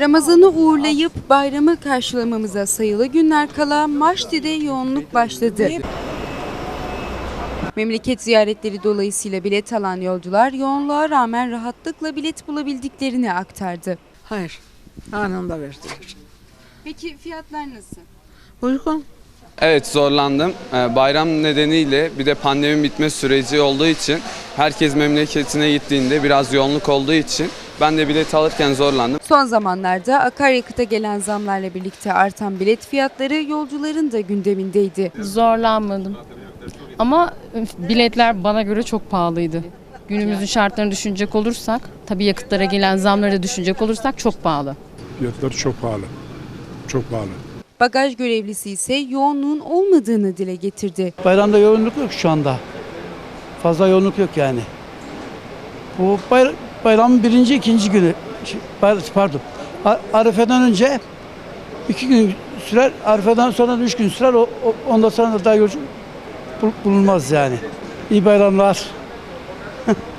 Ramazan'ı uğurlayıp bayramı karşılamamıza sayılı günler kala Maşti'de yoğunluk başladı. Memleket ziyaretleri dolayısıyla bilet alan yolcular yoğunluğa rağmen rahatlıkla bilet bulabildiklerini aktardı. Hayır. Anında verdiler. Peki fiyatlar nasıl? Uygun. Evet zorlandım. Ee, Bayram nedeniyle bir de pandemi bitme süreci olduğu için herkes memleketine gittiğinde biraz yoğunluk olduğu için ben de bilet alırken zorlandım. Son zamanlarda akaryakıta gelen zamlarla birlikte artan bilet fiyatları yolcuların da gündemindeydi. Zorlanmadım. Ama biletler bana göre çok pahalıydı. Günümüzün şartlarını düşünecek olursak, tabii yakıtlara gelen zamları da düşünecek olursak çok pahalı. Fiyatları çok pahalı. Çok pahalı. Bagaj görevlisi ise yoğunluğun olmadığını dile getirdi. Bayramda yoğunluk yok şu anda. Fazla yoğunluk yok yani. Bu bay- bayramın birinci, ikinci günü. Şey, Pardon. Arife'den önce iki gün sürer, Arife'den sonra üç gün sürer. O, o- ondan sonra da daha yolcu bul- bulunmaz yani. İyi bayramlar.